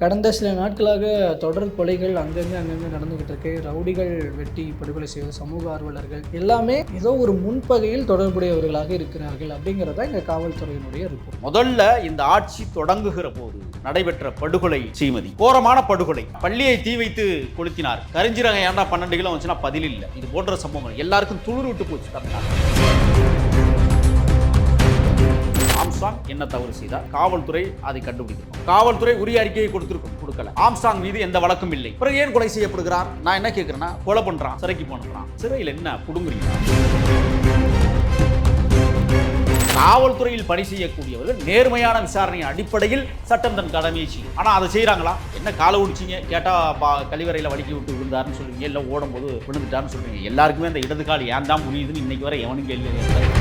கடந்த சில நாட்களாக தொடர் கொலைகள் அங்கங்கே அங்கங்கே நடந்துகிட்டு இருக்கு ரவுடிகள் வெட்டி படுகொலை செய்வது சமூக ஆர்வலர்கள் எல்லாமே ஏதோ ஒரு முன்பகையில் தொடர்புடையவர்களாக இருக்கிறார்கள் அப்படிங்கிறத இந்த காவல்துறையினுடைய ரிப்போர்ட். முதல்ல இந்த ஆட்சி தொடங்குகிற போது நடைபெற்ற படுகொலை சீமதி கோரமான படுகொலை. பள்ளியை தீ வைத்து கொளுத்தினார். கரிஞ்சிரகம் ஏன்டா பன்னெண்டு கிலோ வந்துச்சுன்னா பதில் இல்லை. இது போன்ற சம்பவங்கள் எல்லாருக்கும் துளிர் விட்டு போச்சு தமிழ்நாடு ஆம்சாங் என்ன தவறு செய்தார்? காவல்துறை அதை கண்டுபிடிக்கும் காவல்துறை உரிய அறிக்கையை கொடுத்திருக்கும். கொடுக்கல. ஆம்சாங் மீது எந்த வழக்கும் இல்லை. பிறகு ஏன் கொலை செய்யப்படுகிறார்? நான் என்ன கேட்கிறேன்னா கொலை பண்றான் சிறைக்கு போனான் சிறையில் என்ன புடுங்குறீங்க? காவல்துறையில் பணி செய்யக்கூடியவர்கள் நேர்மையான விசாரணை அடிப்படையில் சட்டம் தன் கடமையை செய்யும். ஆனால் அதை செய்கிறாங்களா என்ன காலை ஒடிச்சிங்க கேட்டால் பா கழிவறையில் வலிக்கி விட்டு விழுந்தாருன்னு சொல்லுவீங்க. இல்லை ஓடும்போது விழுந்துட்டாருன்னு சொல்லுவீங்க. எல்லாருக்குமே அந்த இடது கால் ஏன் தான் முடியுதுன்னு இன்னைக்கு வரை எவனும் கேள்வி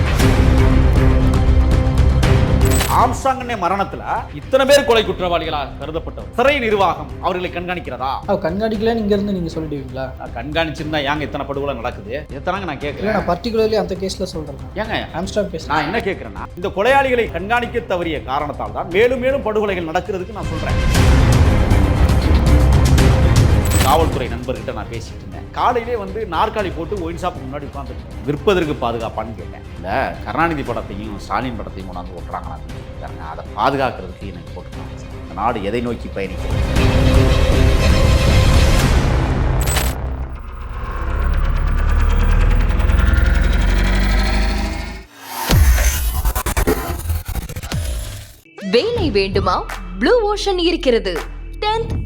ஆம்ஸ்டாங்கன்னே மரணத்துல இத்தனை பேர் கொலை குற்றவாளிகளாக கருதப்பட்டவர்? சிறை நிர்வாகம் அவர்களை கண்காணிக்கிறதா? அவ கண்காணிக்கலன்னு இங்கேருந்து நீங்கள் சொல்லிடுவீங்களா? நான் கண்காணிச்சிருந்தா ஏங்க இத்தனை படுகொலை நடக்குது? எத்தனாங்க நான் கேட்கிறேன் நான் பர்டிகுலர்லி அந்த கேஸில் சொல்கிறேன் ஏங்க ஆம்ஸ்டாங் கேஸ் நான் என்ன கேட்கிறேன்னா இந்த கொலையாளிகளை கண்காணிக்க தவறிய காரணத்தால் தான் மேலும் மேலும் படுகொலைகள் நடக்கிறதுக்கு நான் சொல்றேன். காவல்துறை நண்பர்கிட்ட நான் பேசிட்டு இருந்தேன். காலையிலே வந்து நாற்காலி போட்டு ஒயின் ஷாப் முன்னாடி உட்காந்துருக்கேன் விற்பதற்கு பாதுகாப்பான்னு கேட்டேன். இந்த கருணாநிதி படத்தையும் ஸ்டாலின் படத்தையும் கொண்டாந்து ஓட்டுறாங்களா அதை பாதுகாக்கிறதுக்கு எனக்கு போட்டுருக்காங்க. இந்த நாடு எதை நோக்கி பயணிக்கிறது? வேலை வேண்டுமா? ப்ளூ ஓஷன் இருக்கிறது. 10th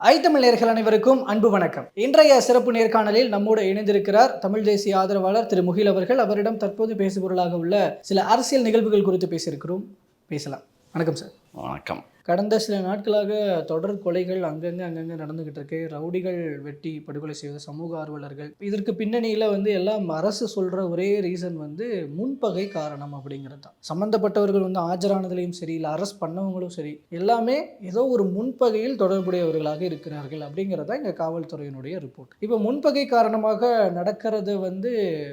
ஐத்தமிழ் நேர்கள் அனைவருக்கும் அன்பு வணக்கம். இன்றைய சிறப்பு நேர்காணலில் நம்மோடு இணைந்திருக்கிறார் தமிழ் தேசிய ஆதரவாளர் திரு முகில் அவர்கள். அவரிடம் தற்போது பேசுபொருளாக உள்ள சில அரசியல் நிகழ்வுகள் குறித்து பேசியிருக்கிறோம். பேசலாம். வணக்கம் சார். வணக்கம். கடந்த சில நாட்களாக தொடர் கொலைகள் அங்கங்கே அங்கங்கே நடந்துகிட்டு இருக்கு ரவுடிகள் வெட்டி படுகொலை செய்வது சமூக ஆர்வலர்கள். இதற்கு பின்னணியில் வந்து எல்லாம் அரசு சொல்கிற ஒரே ரீசன் வந்து முன்பகை காரணம் அப்படிங்கிறது தான். சம்மந்தப்பட்டவர்கள் வந்து ஆஜரானதுலேயும் சரி இல்லை அரெஸ்ட் பண்ணவங்களும் சரி எல்லாமே ஏதோ ஒரு முன்பகையில் தொடர்புடையவர்களாக இருக்கிறார்கள் அப்படிங்கிறதா எங்கள் காவல்துறையினுடைய ரிப்போர்ட் இப்போ முன்பகை காரணமாக நடக்கிறது வந்து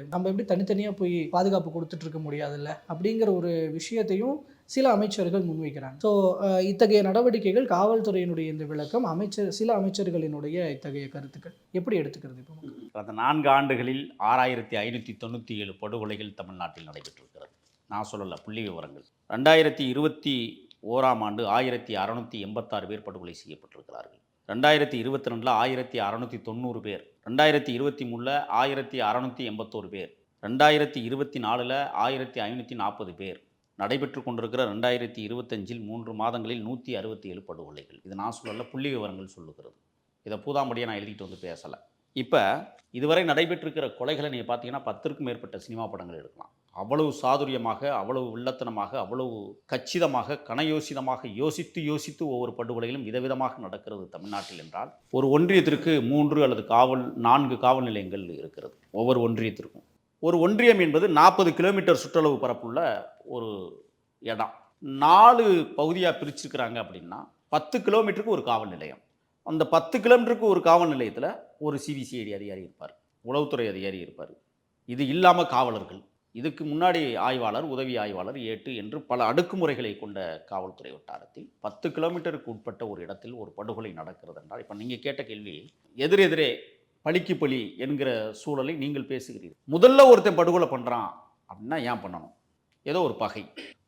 நம்ம எப்படி தனித்தனியாக போய் பாதுகாப்பு கொடுத்துட்ருக்க முடியாதுல்ல? அப்படிங்கிற ஒரு விஷயத்தையும் சில அமைச்சர்கள் முன்வைக்கிறாங்க. ஸோ இத்தகைய நடவடிக்கைகள் காவல்துறையினுடைய இந்த விளக்கம் அமைச்சர் சில அமைச்சர்களினுடைய இத்தகைய கருத்துக்கள். எப்படி எடுத்துக்கிறது இப்போ கடந்த நான்கு ஆண்டுகளில் ஆறாயிரத்தி ஐநூற்றி தொண்ணூற்றி ஏழு படுகொலைகள் தமிழ்நாட்டில் நடைபெற்றிருக்கிறது. நான் சொல்லலை புள்ளி விவரங்கள். ரெண்டாயிரத்தி இருபத்தி ஓராம் ஆண்டு ஆயிரத்தி அறநூற்றி எண்பத்தாறு பேர் படுகொலை செய்யப்பட்டிருக்கிறார்கள். ரெண்டாயிரத்தி இருபத்தி ரெண்டில் ஆயிரத்தி அறநூற்றி தொண்ணூறு பேர். ரெண்டாயிரத்தி இருபத்தி மூணில் ஆயிரத்தி அறநூற்றி எண்பத்தோரு பேர். ரெண்டாயிரத்தி இருபத்தி நாலில் ஆயிரத்தி ஐநூற்றி நாற்பது பேர். நடைபெற்று கொண்டிருக்கிற ரெண்டாயிரத்தி இருபத்தஞ்சில் மூன்று மாதங்களில் நூற்றி அறுபத்தி ஏழு படுகொலைகள். இது நான் சொல்லல புள்ளி விவரங்கள் சொல்லுகிறது. இதை பூதாம்படியாக நான் எழுதிட்டு வந்து பேசலை. இப்போ இதுவரை நடைபெற்றிருக்கிற கொலைகளை நீங்கள் பார்த்தீங்கன்னா பத்திற்கும் மேற்பட்ட சினிமா படங்கள் எடுக்கலாம். அவ்வளவு சாதுரியமாக அவ்வளவு உள்ளத்தனமாக அவ்வளவு கச்சிதமாக கனயோசிதமாக யோசித்து யோசித்து ஒவ்வொரு படுகொலைகளும் விதவிதமாக நடக்கிறது தமிழ்நாட்டில் என்றால் ஒரு ஒன்றியத்திற்கு மூன்று அல்லது காவல் நான்கு காவல் நிலையங்கள் இருக்கிறது. ஒவ்வொரு ஒன்றியத்திற்கும். ஒரு ஒன்றியம் என்பது நாற்பது கிலோமீட்டர் சுற்றளவு பரப்புள்ள ஒரு இடம். நாலு பகுதியாக பிரிச்சிருக்கிறாங்க அப்படின்னா பத்து கிலோமீட்டருக்கு ஒரு காவல் நிலையம். அந்த பத்து கிலோமீட்டருக்கு ஒரு காவல் நிலையத்தில் ஒரு சிபிசிஐடி அதிகாரி இருப்பார். உளவுத்துறை அதிகாரி இருப்பார். இது இல்லாமல் காவலர்கள். இதுக்கு முன்னாடி ஆய்வாளர் உதவி ஆய்வாளர் ஏட்டு என்று பல அடுக்குமுறைகளை கொண்ட காவல்துறை வட்டாரத்தில் பத்து கிலோமீட்டருக்கு உட்பட்ட ஒரு இடத்தில் ஒரு படுகொலை நடக்கிறது என்றால் இப்போ நீங்கள் கேட்ட கேள்வி எதிரெதிரே பழிக்கு பழி என்கிற சூழலை நீங்கள் பேசுகிறீர்கள். முதல்ல ஒருத்தன் படுகொலை பண்ணுறான் அப்படின்னா ஏன் பண்ணணும்? ஏதோ ஒரு பகை.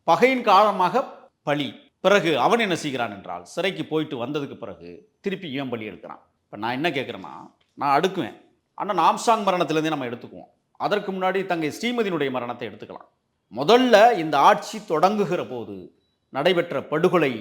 பகையின் காரணமாக பழி பிறகு அவன் என்ன செய்கிறான் என்றால் சிறைக்கு போயிட்டு வந்ததுக்கு பிறகு திருப்பி ஏன் பலி எடுக்கிறான். இப்போ நான் என்ன கேட்குறேன்னா நான் அடுக்குவேன். ஆனால் நாம்சாங் மரணத்திலேருந்தே நம்ம எடுத்துக்குவோம். அதற்கு முன்னாடி தங்கை ஸ்ரீமதியினுடைய மரணத்தை எடுத்துக்கலாம். முதல்ல இந்த ஆட்சி தொடங்குகிற போது நடைபெற்ற படுகொலை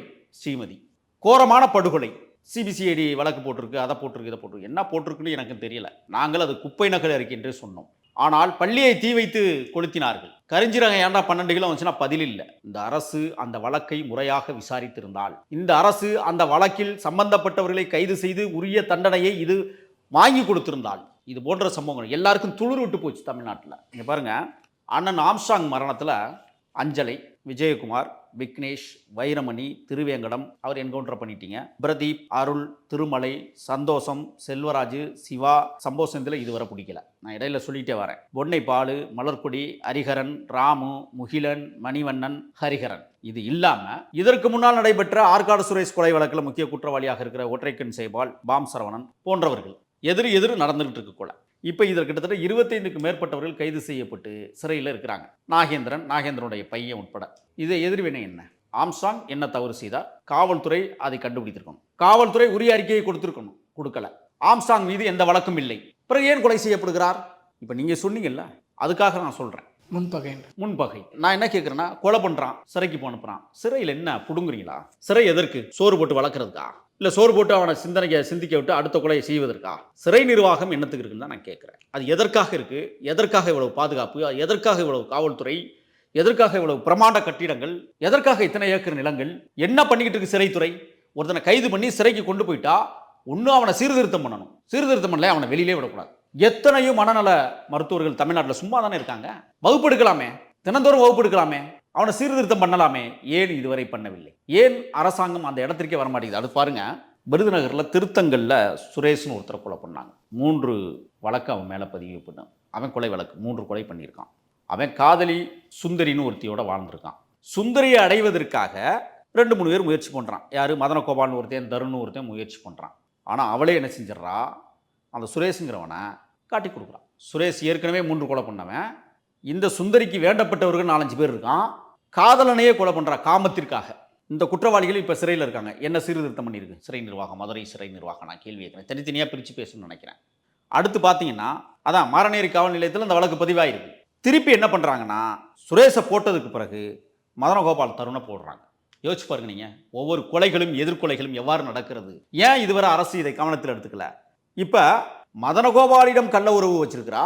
ஸ்ரீமதி. கோரமான படுகொலை. சிபிசிஐடி வழக்கு போட்டிருக்கு அதை போட்டிருக்கு இதை போட்டிருக்கு. என்ன போட்டிருக்குன்னு எனக்கு தெரியல. நாங்கள் அது குப்பை நகல் அறிக்கை என்றே சொன்னோம். ஆனால் பள்ளியை தீ வைத்து கொளுத்தினார்கள். கரிஞ்சிரகம் ஏன்டா பன்னெண்டு கிலோ வந்துச்சுன்னா பதில் இல்லை இந்த அரசு அந்த வழக்கை முறையாக விசாரித்திருந்தால் இந்த அரசு அந்த வழக்கில் சம்பந்தப்பட்டவர்களை கைது செய்து உரிய தண்டனையை இது வாங்கி கொடுத்திருந்தால் இது போன்ற சம்பவங்கள் எல்லாருக்கும் துளிர் விட்டு போச்சு தமிழ்நாட்டில். இங்கே பாருங்கள் அண்ணன் ஆம்ஸ்டாங் மரணத்தில் அஞ்சலை விஜயகுமார் விக்னேஷ் வைரமணி திருவேங்கடம் அவர் என்கவுண்டர் பண்ணிட்டீங்க. பிரதீப் அருள் திருமலை சந்தோஷம் செல்வராஜ் சிவா சம்போசந்தில் இதுவரை பிடிக்கல. நான் இடையில சொல்லிட்டே வரேன். பொன்னை பாலு மலர்கொடி ஹரிஹரன் ராமு முகிலன் மணிவண்ணன் ஹரிஹரன். இது இல்லாம இதற்கு முன்னால் நடைபெற்ற ஆற்காடு சுரேஷ் கொலை வழக்கில் முக்கிய குற்றவாளியாக இருக்கிற ஒற்றைக்கண் செய்பால் பாம் சரவணன் போன்றவர்கள் எதிர் எதிர் நடந்துகிட்டு இருக்கு கொலை. இப்போ இதில் கிட்டத்தட்ட இருபத்தைந்துக்கு மேற்பட்டவர்கள் கைது செய்யப்பட்டு சிறையில் இருக்கிறாங்க. நாகேந்திரன் நாகேந்திரனுடைய பையன் உட்பட. இதை எதிர்வினை என்ன? ஆம்ஸ்டாங் என்ன தவறு செய்தார்? காவல்துறை அதை கண்டுபிடித்திருக்கணும். காவல்துறை உரிய அறிக்கையை கொடுத்திருக்கணும். கொடுக்கல. ஆம்ஸ்டாங் மீது எந்த வழக்கும் இல்லை. பிறகு ஏன் கொலை செய்யப்படுகிறார்? இப்போ நீங்கள் சொன்னீங்கல்ல அதுக்காக நான் சொல்கிறேன் முன்பகைன்ற முன்பகை. நான் என்ன கேட்குறேன்னா கொலை பண்ணுறான் சிறைக்கு போய் அனுப்புறான் சிறையில் என்ன புடுங்குறீங்களா? சிறை எதற்கு? சோறு போட்டு வளர்க்குறதுக்கா? இல்லை சோறு போட்டு அவனை சிந்தனையை சிந்திக்க விட்டு அடுத்த கொலையை செய்வதற்கா? சிறை நிர்வாகம் என்னத்துக்கு இருக்குன்னு தான் நான் கேட்குறேன். அது எதற்காக இருக்குது எதற்காக இவ்வளவு பாதுகாப்பு? எதற்காக இவ்வளவு காவல்துறை? எதற்காக இவ்வளவு பிரமாண்ட கட்டிடங்கள்? எதற்காக இத்தனை ஏக்கர் நிலங்கள்? என்ன பண்ணிக்கிட்டு இருக்கு சிறைத்துறை ஒருத்தனை கைது பண்ணி சிறைக்கு கொண்டு போயிட்டா ஒன்றும் அவனை சீர்திருத்தம் பண்ணணும். சீர்திருத்தம் பண்ணல அவனை வெளியிலே விடக்கூடாது. எத்தனையோ மனநல மருத்துவர்கள் தமிழ்நாட்டில் சும்மா தானே இருக்காங்க? வகுப்பு எடுக்கலாமே? தினந்தோறும் வகுப்பு எடுக்கலாமே? அவனை சீர்திருத்தம் பண்ணலாமே. ஏன் இதுவரை பண்ணவில்லை? ஏன் அரசாங்கம் அந்த இடத்திற்கே வரமாட்டேங்குது? அது பாருங்க விருதுநகரில் திருத்தங்களில் சுரேஷ்னு ஒருத்தரை கொலை பண்ணாங்க. மூன்று வழக்கு அவன் மேலே பதிவு பண்ணான் அவன் கொலை வழக்கு மூன்று கொலை பண்ணியிருக்கான். அவன் காதலி சுந்தரின்னு ஒருத்தியோட வாழ்ந்திருக்கான். சுந்தரியை அடைவதற்காக ரெண்டு மூணு பேர் முயற்சி பண்ணுறான் யார்? மதனகோபால்னு ஒருத்தன் தருண் ஒருத்தன் முயற்சி பண்ணுறான் ஆனால் அவளே என்ன செஞ்சிடறா? அந்த சுரேஷுங்கிறவனை காட்டி கொடுக்குறான். சுரேஷ் ஏற்கனவே மூன்று கொலை பண்ணவன். இந்த சுந்தரிக்கு வேண்டப்பட்டவர்கள் நாலஞ்சு பேர் இருக்கான். காதலனையே கொலை பண்ணுறா காமத்திற்காக. இந்த குற்றவாளிகள் இப்போ சிறையில் இருக்காங்க. என்ன சீர்திருத்தம் பண்ணியிருக்கு? சிறை நிர்வாகம். மதுரை சிறை நிர்வாகம். நான் கேள்வி கேட்குறேன். தனித்தனியாக பிரித்து பேசணும்னு நினைக்கிறேன். அடுத்து பார்த்தீங்கன்னா அதான் மாரநேரி காவல் நிலையத்தில் இந்த வழக்கு பதிவாயிருக்கு. திருப்பி என்ன பண்ணுறாங்கன்னா சுரேஷை போட்டதுக்கு பிறகு மதனகோபால் தருணை போடுறாங்க. யோசிச்சு பாருங்க நீங்கள் ஒவ்வொரு கொலைகளும் எதிர்கொலைகளும் எவ்வாறு நடக்கிறது? ஏன் இதுவரை அரசு இதை கவனத்தில் எடுத்துக்கல? இப்போ மதனகோபாலிடம் கள்ள உறவு வச்சிருக்கிறா.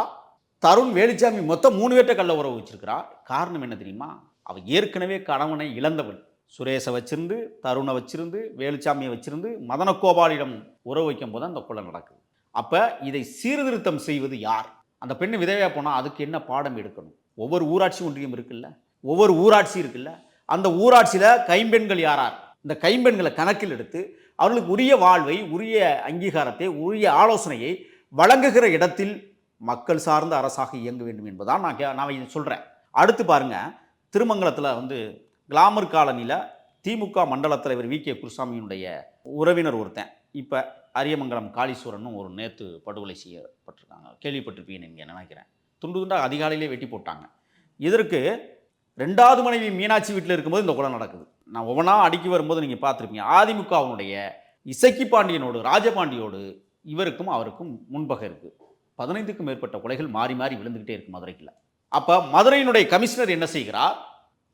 தருண் வேலுச்சாமி மொத்தம் மூணு பேர்ட்ட கள்ள உறவு வச்சிருக்கிறா. காரணம் என்ன தெரியுமா? அவள் ஏற்கனவே கணவனை இழந்தவள். சுரேஷை வச்சிருந்து தருணை வச்சிருந்து வேலுச்சாமியை வச்சிருந்து மதனகோபாலிடம் உறவு வைக்கும் போது அந்த கொலை நடக்குது. அப்போ இதை சீர்திருத்தம் செய்வது யார்? அந்த பெண்ணு விதவையாக போனால் அதுக்கு என்ன பாடம் எடுக்கணும்? ஒவ்வொரு ஊராட்சி ஒன்றியம் இருக்குல்ல? ஒவ்வொரு ஊராட்சி இருக்குல்ல? அந்த ஊராட்சியில் கைம்பெண்கள் யாரார்? இந்த கைம்பெண்களை கணக்கில் எடுத்து அவர்களுக்கு உரிய வாழ்வை உரிய அங்கீகாரத்தை உரிய ஆலோசனையை வழங்குகிற இடத்தில் மக்கள் சார்ந்த அரசாக இயங்க வேண்டும் என்பதான் நான் கே- நான் இதை சொல்கிறேன் அடுத்து பாருங்க திருமங்கலத்தில் வந்து கிளாமர் காலனியில் திமுக மண்டல தலைவர் வி. கே. குருசாமியினுடைய உறவினர் ஒருத்தன். இப்போ அரியமங்கலம் காளீஸ்வரனும் ஒரு நேற்று படுகொலை செய்யப்பட்டிருக்காங்க. கேள்விப்பட்டிருப்பீங்கன்னு நீங்கள் நினைக்கிறேன். துண்டு துண்டாக அதிகாலையிலே வெட்டி போட்டாங்க. இதற்கு ரெண்டாவது மனைவி மீனாட்சி வீட்டில் இருக்கும்போது இந்த கொலை நடக்குது. நான் ஒவ்வொன்றா அடுக்கி வரும்போது நீங்கள் பார்த்துருப்பீங்க. அதிமுகவினுடைய இசக்கி பாண்டியனோடு ராஜபாண்டியோடு இவருக்கும் அவருக்கும் முன்பகை இருக்குது பதினைந்துக்கும் மேற்பட்ட கொலைகள் மாறி மாறி விழுந்துக்கிட்டே இருக்கு மதுரையில் அப்போ மதுரையினுடைய கமிஷனர் என்ன செய்கிறார்?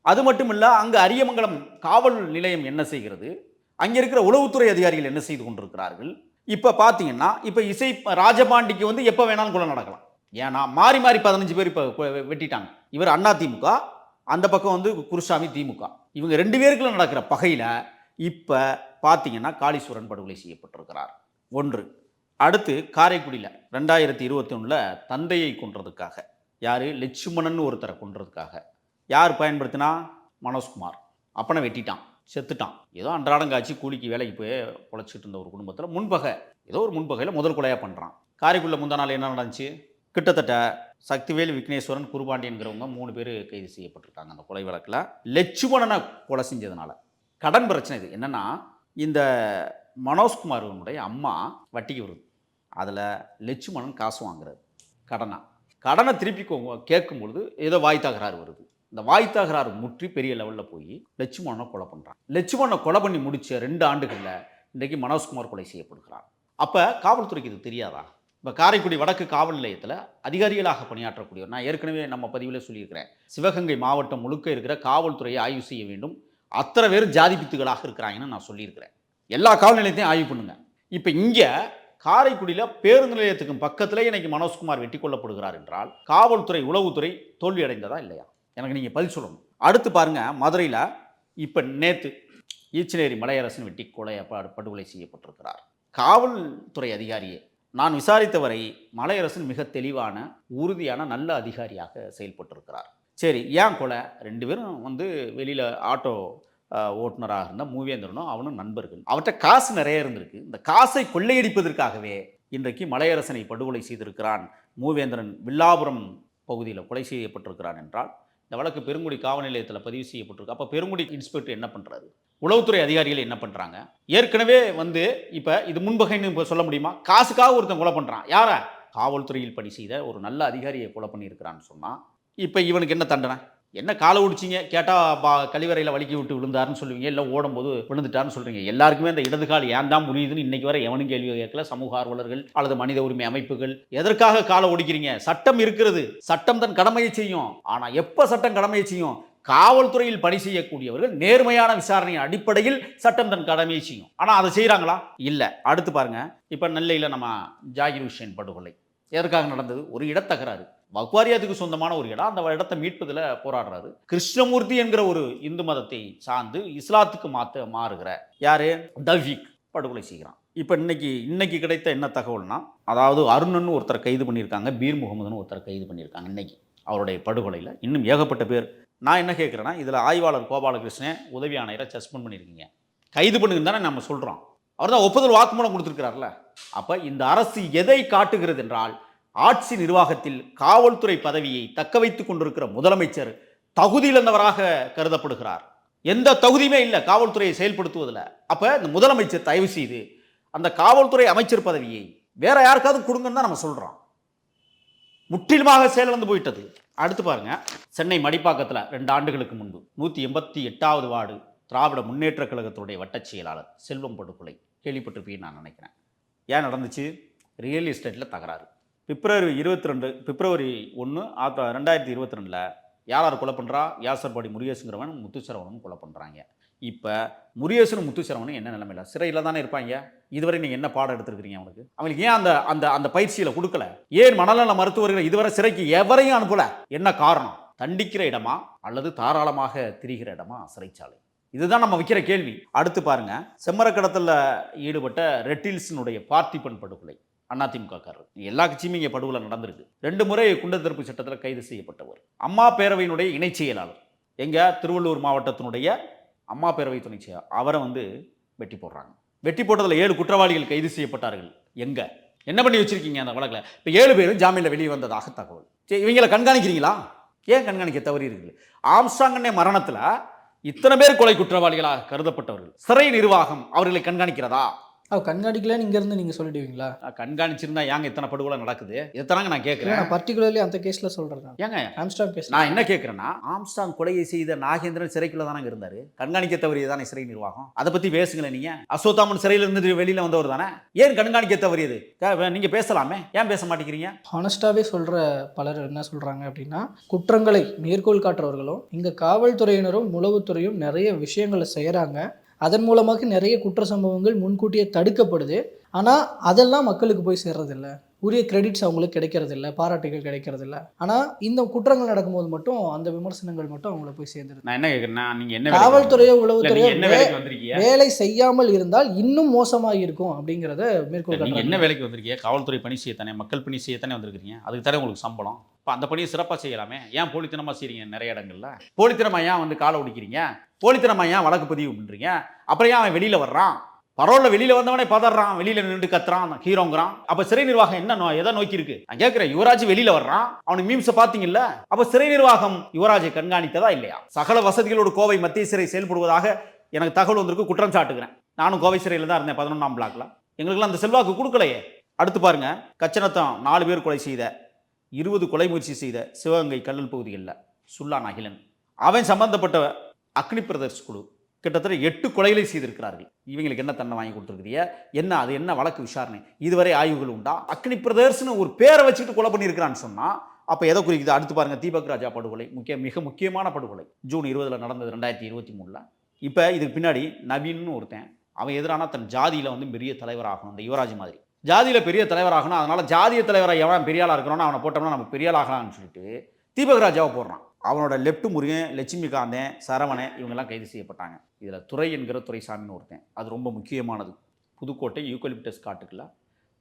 அது மட்டும் இல்லை அங்கே அரியமங்கலம் காவல் நிலையம் என்ன செய்கிறது? அங்கே இருக்கிற உளவுத்துறை அதிகாரிகள் என்ன செய்து கொண்டிருக்கிறார்கள்? இப்போ பார்த்தீங்கன்னா இப்போ இசை ராஜபாண்டிக்கு வந்து எப்போ வேணாலும் கொலை நடக்கலாம். ஏன்னா மாறி மாறி பதினஞ்சு பேர் இப்போ வெட்டிட்டாங்க. இவர் அண்ணா திமுக அந்த பக்கம் வந்து குருசாமி திமுக. இவங்க ரெண்டு பேருக்குள்ள நடக்கிற பகையில் இப்போ பார்த்தீங்கன்னா காளீஸ்வரன் படுகொலை செய்யப்பட்டிருக்கிறார். ஒன்று அடுத்து காரைக்குடியில் ரெண்டாயிரத்தி இருபத்தி ஒன்றில் தந்தையை கொன்றதுக்காக. யார்? லட்சுமணன் ஒருத்தரை கொன்றதுக்காக. யார் பயன்படுத்தினா? மனோஜ்குமார். அப்பனை வெட்டிட்டான் செத்துட்டான். ஏதோ அன்றாடம் காய்ச்சி கூலிக்கு வேலைக்கு போய் பொழைச்சிட்டு இருந்த ஒரு குடும்பத்தில் முன்பகை ஏதோ ஒரு முன்பகையில் முதல் கொலையாக பண்ணுறான் காரைக்குடியில் முந்தா நாள் என்ன நடந்துச்சு? கிட்டத்தட்ட சக்திவேல் விக்னேஸ்வரன் குருபாண்டியன்கிறவங்க மூணு பேர் கைது செய்யப்பட்டிருக்காங்க அந்த கொலை வழக்கில். லட்சுமணனை கொலை செஞ்சதுனால. கடன் பிரச்சனை இது. என்னென்னா இந்த மனோஜ்குமாரனுடைய அம்மா வட்டிக்கு வருது. அதில் லட்சுமணன் காசு வாங்குறாரு. கடனாக கடனை திருப்பி கேட்கும் பொழுது ஏதோ வாய் தகராறு வருது. இந்த வாய் தகராறு முற்றி பெரிய லெவலில் போய் லட்சுமணனை கொலை பண்ணுறான் லட்சுமணனை கொலை பண்ணி முடிச்ச ரெண்டு ஆண்டுகளில் இன்றைக்கு மனோஜ்குமார் கொலை செய்யப்படுகிறார். அப்போ காவல்துறைக்கு இது தெரியாதா? இப்போ காரைக்குடி வடக்கு காவல் நிலையத்தில் அதிகாரிகளாக பணியாற்றக்கூடியவர் நான் ஏற்கனவே நம்ம பதிவில் சொல்லியிருக்கிறேன். சிவகங்கை மாவட்டம் முழுக்க இருக்கிற காவல்துறையை ஆய்வு செய்ய வேண்டும். அத்தனை பேர் ஜாதி பித்துகளாக இருக்கிறாங்கன்னு நான் சொல்லியிருக்கிறேன். எல்லா காவல் நிலையத்தையும் ஆய்வு பண்ணுங்கள் இப்போ இங்கே காரைக்குடியில் பேருந்து நிலையத்துக்கு பக்கத்திலே இன்னைக்கு மனோஜ்குமார் வெட்டி கொள்ளப்படுகிறார் என்றால் காவல்துறை உளவுத்துறை தோல்வி அடைந்ததா இல்லையா? எனக்கு நீங்கள் பதில் சொல்லணும். அடுத்து பாருங்கள் மதுரையில் இப்போ நேற்று ஈச்சனேரி மலையரசன் வெட்டி கொலை படுகொலை செய்யப்பட்டிருக்கிறார். காவல்துறை அதிகாரியே நான் விசாரித்தவரை மலையரசன் மிக தெளிவான உறுதியான நல்ல அதிகாரியாக செயல்பட்டிருக்கிறார். சரி ஏன் கொலை? ரெண்டு பேரும் வந்து வெளியில் ஆட்டோ ஓட்டுநராக இருந்த மூவேந்திரனும் அவனும் நண்பர்கள். அவற்றை காசு நிறைய இருந்திருக்கு. இந்த காசை கொள்ளையடிப்பதற்காகவே இன்றைக்கு மலையரசனை படுகொலை செய்திருக்கிறான் மூவேந்திரன். வில்லாபுரம் பகுதியில் கொலை செய்யப்பட்டிருக்கிறான் என்றால் இந்த வழக்கு பெருங்குடி காவல் நிலையத்தில் பதிவு செய்யப்பட்டிருக்கு. அப்போ பெருங்குடி இன்ஸ்பெக்டர் என்ன பண்ணுறாரு உளவுத்துறை அதிகாரிகள் என்ன பண்ணுறாங்க ஏற்கனவே வந்து இப்போ இது முன்பகைன்னு இப்போ சொல்ல முடியுமா? காசுக்காக ஒருத்தன் கொலை பண்ணுறான் யாரை? காவல்துறையில் பணி செய்த ஒரு நல்ல அதிகாரியை கொலை பண்ணியிருக்கிறான்னு சொன்னால் இப்போ இவனுக்கு என்ன தண்டனை? என்ன காலை ஒடிச்சிங்க கேட்டால் பா கழிவறையில் வலிக்கி விட்டு விழுந்தாருன்னு சொல்லுவீங்க. இல்லை ஓடும்போது விழுந்துட்டாருன்னு சொல்கிறீங்க எல்லாருக்குமே அந்த இடது கால் ஏன் தான் முடியுதுன்னு இன்றைக்கி வரை எவனும் கேள்வி கேட்கல. சமூக ஆர்வலர்கள் அல்லது மனித உரிமை அமைப்புகள். எதற்காக காலை ஒடிக்கிறீங்க சட்டம் இருக்கிறது. சட்டம் தன் கடமையை செய்யும். ஆனால் எப்போ சட்டம் கடமையை செய்யும்? காவல்துறையில் பணி செய்யக்கூடியவர்கள் நேர்மையான விசாரணையின் அடிப்படையில் சட்டம் தன் கடமையை செய்யும். ஆனால் அதை செய்கிறாங்களா இல்லை. அடுத்து பாருங்கள் இப்போ நெல்லையில் நம்ம ஜாகிர் ஹுசேன் படுகொலை. எதற்காக நடந்தது? ஒரு இடத்தகராறு. வக்வாரியாத்துக்கு சொந்தமான ஒரு இடம். அந்த இடத்தை மீட்பதில் போராடுறாரு. கிருஷ்ணமூர்த்தி என்கிற ஒரு இந்து மதத்தை சார்ந்து இஸ்லாத்துக்கு மாற்ற மாறுகிற யாரு? தவ்விக் படுகொலை செய்கிறான். இப்போ இன்னைக்கு இன்னைக்கு கிடைத்த என்ன தகவல்னா அதாவது அருணன் ஒருத்தர் கைது பண்ணியிருக்காங்க பீர் முகமதுன்னு ஒருத்தர் கைது பண்ணியிருக்காங்க இன்னைக்கு அவருடைய படுகொலையில். இன்னும் ஏகப்பட்ட பேர். நான் என்ன கேட்குறேன்னா இதில் ஆய்வாளர் கோபாலகிருஷ்ணன் உதவி ஆணையரை சஸ்பெண்ட் பண்ணியிருக்கீங்க. கைது பண்ணுங்க தானே நம்ம சொல்கிறோம் அவர் தான் ஒப்புதல் வாக்குமூலம் கொடுத்துருக்கிறார்ல. அப்போ இந்த அரசு எதை காட்டுகிறது என்றால் ஆட்சி நிர்வாகத்தில் காவல்துறை பதவியை தக்க வைத்துக் கொண்டிருக்கிற முதலமைச்சர் தகுதியிழந்தவராக கருதப்படுகிறார். எந்த தகுதியுமே இல்லை காவல்துறையை செயல்படுத்துவதில். அப்போ இந்த முதலமைச்சர் தயவு செய்து அந்த காவல்துறை அமைச்சர் பதவியை வேற யாருக்காவது கொடுங்கன்னு தான் நம்ம சொல்கிறோம் முற்றிலுமாக செயலிழந்து போயிட்டது. அடுத்து பாருங்க. சென்னை மடிப்பாக்கத்தில் ரெண்டு ஆண்டுகளுக்கு முன்பு நூற்றி எண்பத்தி எட்டாவது வார்டு திராவிட முன்னேற்ற கழகத்துடைய வட்டச் செயலாளர் செல்வம் படுகொலை கேள்விப்பட்டிருப்பீங்கன்னு நான் நினைக்கிறேன். ஏன் நடந்துச்சு? ரியல் எஸ்டேட்டில் தகராறு. பிப்ரவரி இருபத்தி ரெண்டு பிப்ரவரி ஒன்று ஆத்த ரெண்டாயிரத்தி இருபத்தி ரெண்டில் யார் கொலை பண்ணுறா யாசர்பாடி முருகேசுங்கிறவன் முத்துச்சரவனும் கொலை பண்ணுறாங்க இப்போ முருகேசனும் முத்துச்சரவனும் என்ன நிலமையில? சிறையில் தானே இருப்பாங்க. இதுவரை நீங்கள் என்ன பாடம் எடுத்துருக்கிறீங்க அவனுக்கு அவங்களுக்கு ஏன் அந்த அந்த அந்த பயிற்சியில் கொடுக்கல? ஏன் மனநல மருத்துவர்கள் இதுவரை சிறைக்கு எவரையும் அனுப்பல? என்ன காரணம்? தண்டிக்கிற இடமா? அல்லது தாராளமாக திரிகிற இடமா? சிறைச்சாலை. இதுதான் நம்ம வைக்கிற கேள்வி. அடுத்து பாருங்க. செம்மரக்கடத்தில் ஈடுபட்ட ரெட்டில்ஸினுடைய பார்த்திபன் படுகொலை. அதிமுகக்காரர் எல்லா கட்சியுமே இங்கே படுகொலை நடந்திருக்கு. ரெண்டு முறை குண்டர் தடுப்பு சட்டத்தில் கைது செய்யப்பட்டவர். அம்மா பேரவையினுடைய இணைச் செயலாளர். எங்க? திருவள்ளூர் மாவட்டத்தினுடைய அம்மா பேரவை துணை செயலாளர். அவரை வந்து வெட்டி போடுறாங்க. வெட்டி போட்டதில் ஏழு குற்றவாளிகள் கைது செய்யப்பட்டார்கள். எங்கே? என்ன பண்ணி வச்சிருக்கீங்க அந்த வழக்கில்? இப்போ ஏழு பேரும் ஜாமீனில் வெளியே வந்ததாக தகவல். சரி இவங்களை கண்காணிக்கிறீங்களா? ஏன் கண்காணிக்க தவறி இருக்குது ஆம்ஸ்டாங்கன்னே மரணத்தில் இத்தனை பேர் கொலை குற்றவாளிகளாக கருதப்பட்டவர்கள். சிறை நிர்வாகம் அவர்களை கண்காணிக்கிறதா? அவ கண்காணிக்கலன்னு இங்கேருந்து நீங்கள் சொல்லிடுவீங்களா? கண்காணிச்சிருந்தா ஏங்க இத்தனை படுகொலை நடக்குது? இதைத்தானங்க நான் கேட்குறேன்? பர்டிகுலர்லி அந்த கேஸில் சொல்கிறேன் ஏங்க ஆம்ஸ்டாங் கேஸ் நான் என்ன கேட்குறேன்னா ஆம்ஸ்டாங் கொலையை செய்த நாகேந்திரன் சிறைக்குள்ள தானே இருந்தார்? கண்காணிக்க தவறியது தானே சிறை நிர்வாகம்? அதை பற்றி பேசுங்களேன் நீங்க. அசோத்தாமன் சிறையில் இருந்து வெளியில் வந்தவர் தானே? ஏன் கண்காணிக்க தவறியது? க- நீங்க பேசலாமே. ஏன் பேச மாட்டேங்கிறீங்க? ஹானஸ்டாகவே சொல்கிற பலர் என்ன சொல்கிறாங்க அப்படின்னா குற்றங்களை மேற்கோள் காட்டுறவர்களும் இங்கே காவல்துறையினரும் உளவுத்துறையும் நிறைய விஷயங்களை செய்கிறாங்க அதன் மூலமாக நிறைய குற்ற சம்பவங்கள் முன்கூட்டியே தடுக்கப்படுது. ஆனால் அதெல்லாம் மக்களுக்கு போய் சேர்றதில்ல. உரிய கிரெடிட்ஸ் அவங்களுக்கு கிடைக்கிறதில்ல பாராட்டுகள் கிடைக்கிறதில்ல. ஆனால் இந்த குற்றங்கள் நடக்கும்போது மட்டும் அந்த விமர்சனங்கள் மட்டும் அவங்கள போய் சேர்ந்துருது. நான் என்ன கேட்குறேன்னா நீங்க என்ன காவல்துறையோ உளவுத்துறையோ வேலை செய்யாமல் இருந்தால் இன்னும் மோசமாக இருக்கும் அப்படிங்கிறத மேற்கோள் நீங்க என்ன வேலைக்கு வந்திருக்கீங்க? காவல்துறை பணி செய்யத்தானே மக்கள் பணி செய்யத்தானே வந்திருக்கீங்க? அதுக்கு தானே உங்களுக்கு சம்பளம்? இப்போ அந்த பணியை சிறப்பாக செய்யலாமே? ஏன் போலித்தனமா செய்கிறீங்க நிறைய இடங்கள்ல? போலித்தனமா ஏன் வந்து காலை ஒடிக்கிறீங்க? போலித்தனமா ஏன் வழக்கு பதிவு பண்ணுறீங்க அப்புறம் ஏன் அவன் வெளியில் வர்றான்? பரவாயில்ல வெளியில் வந்தவனே பதறான் வெளியில் நின்று கத்துறான் ஹீரோங்கிறான். அப்போ சிறை நிர்வாகம் என்ன நோ- எதை நோக்கி இருக்கு? நான் கேட்குறேன் யுவராஜ் வெளியில வர்றான்? அவனை மீம்ஸை பார்த்தீங்கல்ல? அப்போ சிறை நிர்வாகம் யுவராஜை கண்காணித்ததா இல்லையா? சகல வசதிகளோடு கோவை மத்திய சிறை செயல்படுவதாக எனக்கு தகவல் வந்திருக்கு குற்றம் சாட்டுக்கிறேன் நானும் கோவை சிறையில் தான் இருந்தேன் பதினொன்றாம் பிளாக்ல. எங்களுக்கெல்லாம் அந்த செல்வாக்கு கொடுக்கலையே. அடுத்து பாருங்க கச்சனத்தம் நாலு பேர் கொலை செய்த இருபது கொலை முயற்சி செய்த சிவகங்கை கல்லல் பகுதிகளில் சுல்லான் அகிலன். அவன் சம்பந்தப்பட்ட அக்னி பிரதர்ஸ் குழு கிட்டத்தட்ட எட்டு கொலைகளை செய்திருக்கிறார்கள். இவங்களுக்கு என்ன தண்டனை வாங்கி கொடுத்துருக்கிறீங்க என்ன அது என்ன வழக்கு விசாரணை? இதுவரை ஆய்வுகள் உண்டா? அக்னி பிரதர்ஸ்னு ஒரு பேரை வச்சுட்டு கொலை பண்ணியிருக்கிறான்னு சொன்னால் அப்போ எதை குறிக்குது? அடுத்து பாருங்க தீபக் ராஜா படுகொலை முக்கிய மிக முக்கியமான படுகொலை. ஜூன் இருபதில் நடந்தது ரெண்டாயிரத்தி இருபத்தி மூணில். இப்போ இதுக்கு பின்னாடி நவீன்னு ஒருத்தன் அவன் எதிரான தன் ஜாதியில் வந்து பெரிய தலைவராகணும் இந்த யுவராஜ் மாதிரி. ஜாதியில் பெரிய தலைவராகணும் அதனால் ஜாதிய தலைவராக எவன் பெரிய ஆளாக இருக்கணும்னு அவனை போட்டோம்னா நம்ம பெரிய ஆள் சொல்லிட்டு தீபகராஜாவை போடுறான். அவனோட லெஃப்ட் முருகன் லட்சுமிகாந்தன் சரவணன் இவங்கெல்லாம் கைது செய்யப்பட்டாங்க. இதில் துறை என்கிற துறைசாமின்னு ஒருத்தன். அது ரொம்ப முக்கியமானது. புதுக்கோட்டை யூக்கலிப்டஸ் காட்டுக்குள்ள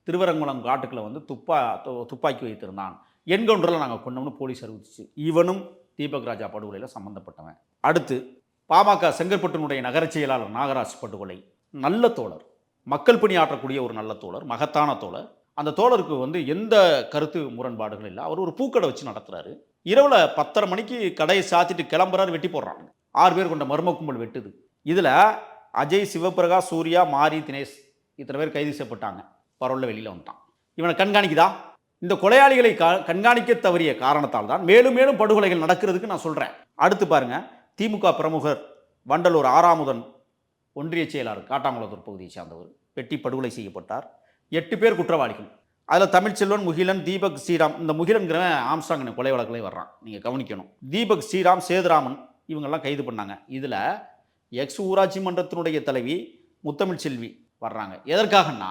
திருவரங்குளம் காட்டுக்குள்ள வந்து துப்பா துப்பாக்கி வைத்திருந்தான். என்கவுண்டரில் நாங்கள் கொண்டோம்னு போலீஸ் அறிவிச்சிச்சு. இவனும் தீபக் ராஜா படுகொலையில் சம்மந்தப்பட்டவன் அடுத்து பாமக செங்கற்பட்டுனுடைய நகரச் செயலாளர் நாகராஜ் படுகொலை. நல்ல தோழர். மக்கள் பணி ஆற்றக்கூடிய ஒரு நல்ல தோழர் மகத்தான தோழர். அந்த தோழருக்கு வந்து எந்த கருத்து முரண்பாடுகளும் இல்லை. அவர் ஒரு பூக்கடை வச்சு நடத்துகிறாரு இரவில் பத்தரை மணிக்கு கடையை சாத்திட்டு கிளம்புறாரு வெட்டி போடுறாங்க. ஆறு பேர் கொண்ட மர்ம கும்பல் வெட்டுது. இதில் அஜய் சிவபிரகாஷ் சூர்யா மாரி தினேஷ் இத்தனை பேர் கைது செய்யப்பட்டாங்க. பரவலில் வெளியில் வந்துட்டான். இவனை கண்காணிக்குதா? இந்த கொலையாளிகளை க கண்காணிக்க தவறிய காரணத்தால் தான் மேலும் மேலும் படுகொலைகள் நடக்கிறதுக்கு நான் சொல்கிறேன் அடுத்து பாருங்கள் திமுக பிரமுகர் வண்டலூர் ஆறாமுதன் ஒன்றிய செயலாளர் காட்டாங்குளத்தூர் பகுதியை சார்ந்தவர். வெட்டி படுகொலை செய்யப்பட்டார். எட்டு பேர் குற்றவாளிகள். அதில் தமிழ்ச்செல்வன் முகிலன் தீபக் ஸ்ரீராம். இந்த முகிலன்கிறவன் ஆம்ஸ்டாங் கொலை வழக்கிலே வர்றான். நீங்கள் கவனிக்கணும். தீபக் ஸ்ரீராம் சேதுராமன் இவங்கெல்லாம் கைது பண்ணாங்க. இதில் எக்ஸ் ஊராட்சி மன்றத்தினுடைய தலைவி முத்தமிழ் செல்வி வர்றாங்க. எதற்காகன்னா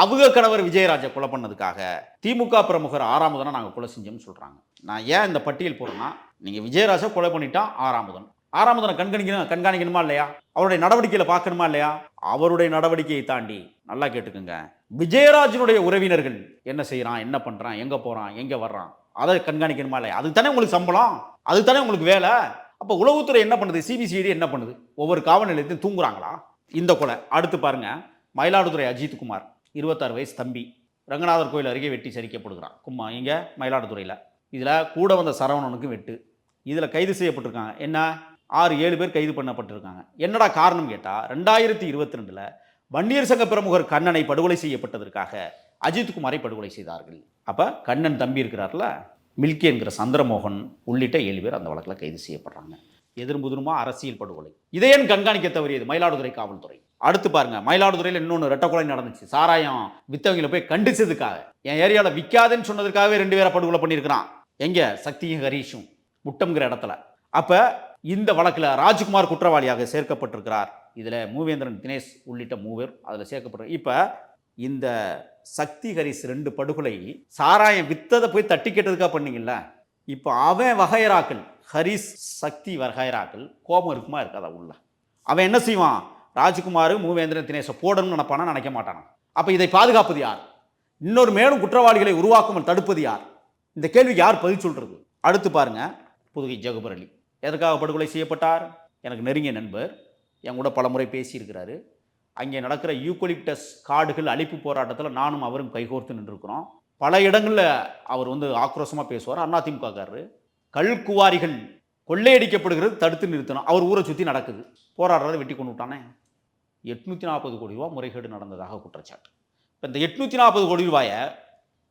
அவங்க கணவர் விஜயராஜை கொலை பண்ணதுக்காக திமுக பிரமுகர் ஆறாமுதனை நாங்கள் கொலை செஞ்சோம்னு சொல்கிறாங்க நான் ஏன் இந்த பட்டியல் போடுறேன்னா நீங்கள் விஜயராஜை கொலை பண்ணிட்டான் ஆறாமுதன். ஆறாமதனை கண்காணிக்கணும் கண்காணிக்கணுமா இல்லையா? அவருடைய நடவடிக்கையில் பார்க்கணுமா இல்லையா? அவருடைய நடவடிக்கையை தாண்டி நல்லா கேட்டுக்கோங்க. விஜயராஜனுடைய உறவினர்கள் என்ன செய்கிறான் என்ன பண்ணுறான் எங்கே போகிறான் எங்கே வர்றான்? அதை கண்காணிக்கணுமா இல்லையா? அதுக்கு தானே உங்களுக்கு சம்பளம்? அதுக்கு தானே உங்களுக்கு வேலை? அப்போ உளவுத்துறை என்ன பண்ணுது? சிபிசிஐடி என்ன பண்ணுது? ஒவ்வொரு காவல் நிலையத்தையும் தூங்குறாங்களா? இந்த கொலை. அடுத்து பாருங்க மயிலாடுதுறை அஜித்குமார் இருபத்தாறு வயசு தம்பி ரங்கநாதர் கோயில் அருகே வெட்டி சரிக்கப்படுகிறான். கும்மா இங்கே மயிலாடுதுறையில். இதில் கூட வந்த சரவணனுக்கு வெட்டு. இதில் கைது செய்யப்பட்டிருக்காங்க. என்ன? ஆறு ஏழு பேர் கைது பண்ணப்பட்டிருக்காங்க. என்னடா காரணம் கேட்டால் ரெண்டாயிரத்தி இருபத்தி ரெண்டில் வன்னியர் சங்க பிரமுகர் கண்ணனை படுகொலை செய்யப்பட்டதற்காக அஜித்குமாரை படுகொலை செய்தார்கள். அப்போ கண்ணன் தம்பி இருக்கிறார்ல மில்கி என்கிற சந்திரமோகன் உள்ளிட்ட ஏழு பேர் அந்த வழக்கில் கைது செய்யப்படுறாங்க. எதிர்முதிருமா அரசியல் படுகொலை. இதை கண்காணிக்க தவறியது மயிலாடுதுறை காவல்துறை? அடுத்து பாருங்க மயிலாடுதுறையில் இன்னொன்று ரெட்டக்கொலை நடந்துச்சு. சாராயம் வித்தவங்களை போய் கண்டிச்சதுக்காக. என் ஏரியாவில் விற்காதுன்னு சொன்னதுக்காகவே ரெண்டு பேரை படுகொலை பண்ணியிருக்கிறான். எங்கே? சக்தியும் ஹரீஷும். முட்டம்ங்கிற இடத்துல. அப்போ இந்த வழக்கில் ராஜ்குமார் குற்றவாளியாக சேர்க்கப்பட்டிருக்கிறார். இதில் மூவேந்திரன் தினேஷ் உள்ளிட்ட மூவர் அதில் சேர்க்கப்பட்டு இப்போ இந்த சக்தி ஹரிஸ் ரெண்டு படுகொலை சாராயம் வித்ததை போய் தட்டி கேட்டதுக்காக பண்ணீங்கல்ல? இப்போ அவன் வகையராக்கள் ஹரிஸ் சக்தி வகையராக்கள் கோபம் இருக்குமா இருக்காதா உள்ள? அவன் என்ன செய்வான்? ராஜ்குமார் மூவேந்திரன் தினேஷை போடணும்னு நினைப்பானா? நினைக்க மாட்டானா? அப்போ இதை பாதுகாப்பது யார்? இன்னொரு மேலும் குற்றவாளிகளை உருவாக்காமல் தடுப்பது யார்? இந்த கேள்விக்கு யார் பதில் சொல்கிறது அடுத்து பாருங்கள் புதுகை ஜகுபர் அலி. எதற்காக படுகொலை செய்யப்பட்டார்? எனக்கு நெருங்கிய நண்பர் என் கூட பலமுறை பேசியிருக்கிறாரு. அங்கே நடக்கிற யூக்கலிப்டஸ் காடுகள் அழிப்பு போராட்டத்தில் நானும் அவரும் கைகோர்த்து நின்றுருக்கிறோம். பல இடங்களில் அவர் வந்து ஆக்ரோஷமாக பேசுவார். அதிமுகக்காரரு கல் குவாரிகள் கொள்ளையடிக்கப்படுகிறது தடுத்து நிறுத்தணும். அவர் ஊரை சுற்றி நடக்குது. போராடுறதை வெட்டி கொண்டு விட்டானே. எட்நூற்றி நாற்பது கோடி ரூபா முறைகேடு நடந்ததாக குற்றச்சாட்டு. இப்போ இந்த எட்நூற்றி நாற்பது கோடி ரூபாயை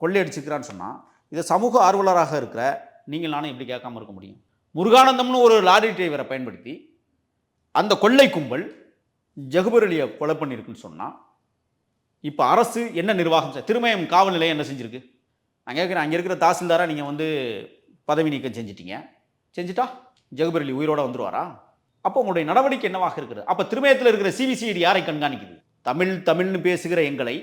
கொள்ளையடிச்சிருக்கிறான்னு சொன்னால் இதை சமூக ஆர்வலராக இருக்கிற நீங்கள் நானும் எப்படி கேட்காம இருக்க முடியும். முருகானந்தம்னு ஒரு லாரி டிரைவரை பயன்படுத்தி அந்த கொள்ளை கும்பல் ஜகுபர் அலியை கொலை பண்ணியிருக்குன்னு சொன்னால் இப்போ அரசு என்ன நிர்வாகம் திருமயம் காவல் நிலையம் என்ன செஞ்சுருக்கு? நான் கேட்குறேன் அங்கே இருக்கிற தாசில்தாராக நீங்கள் வந்து பதவி நீக்கம் செஞ்சிட்டீங்க. செஞ்சுட்டா? ஜகுபர் அலி உயிரோட வந்துருவாரா? அப்போ உங்களுடைய நடவடிக்கை என்னவாக இருக்குது அப்போ திருமயத்தில் இருக்கிற சிபிசிஐடி யாரை கண்காணிக்குது? தமிழ் தமிழ்னு பேசுகிற எங்களை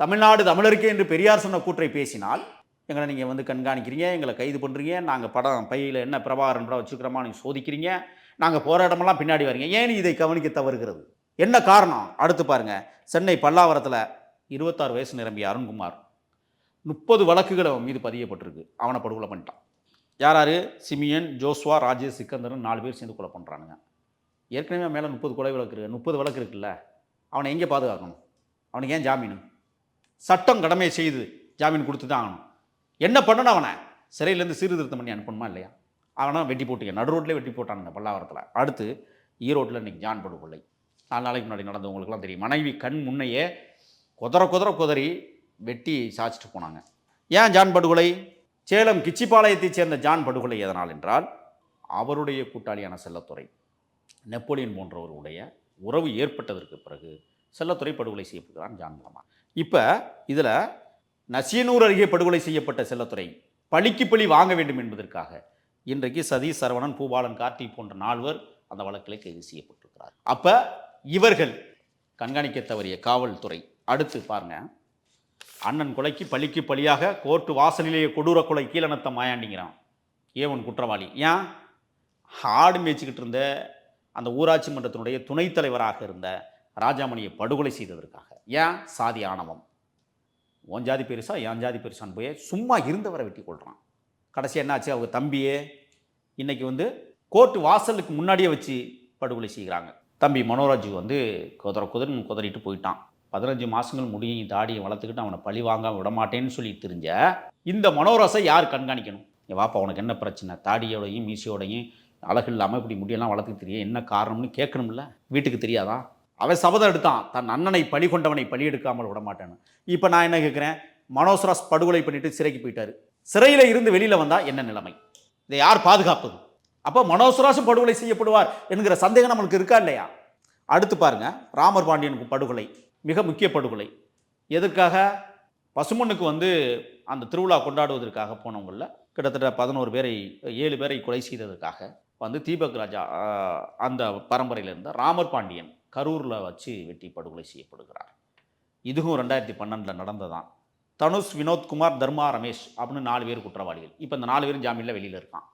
தமிழ்நாடு தமிழருக்கே என்று பெரியார் சொன்ன கூற்றை பேசினால் எங்களை நீங்கள் வந்து கண்காணிக்கிறீங்க எங்களை கைது பண்ணுறீங்க நாங்கள் படம் பையில் என்ன பிரபாகரன் படம் வச்சுக்கிறோமா நீங்கள் சோதிக்கிறீங்க நாங்கள் போகிற இடமெல்லாம் பின்னாடி வரீங்க. ஏன் இதை கவனிக்க தவறுகிறது? என்ன காரணம்? அடுத்து பாருங்கள் சென்னை பல்லாவரத்தில் இருபத்தாறு வயசு நிரம்பிய அருண்குமார். முப்பது வழக்குகள் அவன் மீது பதியப்பட்டிருக்கு. அவனை படுகொலை பண்ணிட்டான். யார் யார் சிமியன் ஜோஸ்வா ராஜேஷ் சிக்கந்தரன் நாலு பேர் சேர்ந்து கொலை பண்ணுறானுங்க ஏற்கனவே மேலே முப்பது கொலை வழக்கு இருக்குது முப்பது வழக்கு இருக்குல்ல? அவனை எங்கே பாதுகாக்கணும்? அவனுக்கு ஏன் ஜாமீன்? சட்டம் கடமையை செய்து ஜாமீன் கொடுத்து தான் ஆகணும். என்ன பண்ணணும் அவனை? சிறையிலேருந்து சீர்திருத்தம் பண்ணி அனுப்பணுமா இல்லையா? அவனை வெட்டி போட்டுக்க நடு ரோட்டில் வெட்டி போட்டானுங்க பல்லாவரத்தில். அடுத்து ஈரோட்டில் இன்றைக்கி ஜான் படுகொலை. நாலு நாளைக்கு முன்னாடி நடந்தவங்களுக்குலாம் தெரியும். மனைவி கண் முன்னையே குதற குதற குதறி வெட்டி சாய்ச்சிட்டு போனாங்க. ஏன் ஜான் படுகொலை? சேலம் கிச்சிப்பாளையத்தைச் சேர்ந்த ஜான் படுகொலை எதனால் என்றால் அவருடைய கூட்டாளியான செல்லத்துறை. நெப்போலியன் போன்றவருடைய உறவு ஏற்பட்டதற்கு பிறகு செல்லத்துறை படுகொலை செய்யப்படுகிறான் ஜான் மூலமாக இப்போ இதில் நசியனூர் அருகே படுகொலை செய்யப்பட்ட செல்லத்துறை பழிக்கு பழி வாங்க வேண்டும் என்பதற்காக இன்றைக்கு சதீஷ் சரவணன் பூபாலன் கார்த்திக் போன்ற நால்வர் அந்த வழக்கில் கைது செய்யப்பட்டிருக்கிறார். அப்போ இவர்கள் கண்காணிக்க தவறிய காவல்துறை அடுத்து பாருங்க. அண்ணன் கொலைக்கு பழிக்கு பழியாக கோர்ட்டு வாசலிலேயே கொடூர கொலை கீழனத்த மாயாண்டிங்கிறான். ஏவன் குற்றவாளி. ஏன்? ஆடு மேய்ச்சிக்கிட்டு இருந்த அந்த ஊராட்சி மன்றத்தினுடைய துணைத் தலைவராக இருந்த ராஜாமணியை படுகொலை செய்ததற்காக. ஏன்? சாதி ஆணவம். உன் ஜாதி பெருசா என் ஜாதி பெருசான்னு போய் சும்மா இருந்தவரை வெட்டி கொள்கிறான் கடைசி என்னாச்சு? அவங்க தம்பியே இன்றைக்கி வந்து கோர்ட்டு வாசலுக்கு முன்னாடியே வச்சு படுகொலை செய்கிறாங்க. தம்பி மனோராஜ் வந்து குதிரை குதிரன்னு குதறிட்டு போயிட்டான். பதினஞ்சு மாதங்கள் முடியும் தாடியை வளர்த்துக்கிட்டு அவனை பழி வாங்க விட மாட்டேன்னு சொல்லி தெரிஞ்ச இந்த மனோரசை யார் கண்காணிக்கணும்? ஏ வாப்பா உனக்கு என்ன பிரச்சனை? தாடியோடையும் மீசியோடையும் அழகு இல்லாமல் இப்படி முடியெல்லாம் வளர்த்துக்கு தெரியும் என்ன காரணம்னு கேட்கணும்ல? வீட்டுக்கு தெரியாதான் அவன் சபதம் எடுத்தான். தன் அண்ணனை பழி கொண்டவனை பழி எடுக்காமல் விட மாட்டேன்னு இப்போ நான் என்ன கேட்குறேன் மனோஸ்ராஸ் படுகொலை பண்ணிட்டு சிறைக்கு போயிட்டாரு. சிறையில் இருந்து வெளியில் வந்தால் என்ன நிலைமை? இதை யார் பாதுகாப்பது? அப்போ மனோஸ்ராசும் படுகொலை செய்யப்படுவார் என்கிற சந்தேகம் நம்மளுக்கு இருக்கா இல்லையா? அடுத்து பாருங்க. ராமர் பாண்டியனுக்கு படுகொலை. மிக முக்கிய படுகொலை. எதற்காக? பசுமண்ணுக்கு வந்து அந்த திருவிழா கொண்டாடுவதற்காக போனவங்களில் கிட்டத்தட்ட பதினோரு பேரை ஏழு பேரை கொலை செய்ததற்காக வந்து தீபக் ராஜா அந்த பரம்பரையில் இருந்த ராமர் பாண்டியன் கரூரில் வச்சு வெட்டி படுகொலை செய்யப்படுகிறார். இதுவும் ரெண்டாயிரத்தி பன்னெண்டில் நடந்ததான் தனுஷ் வினோத்குமார் தர்மா ரமேஷ் அப்படின்னு நாலு பேர் குற்றவாளிகள். இப்போ இந்த நாலு பேரும் ஜாமீனில் வெளியில் இருக்கான்.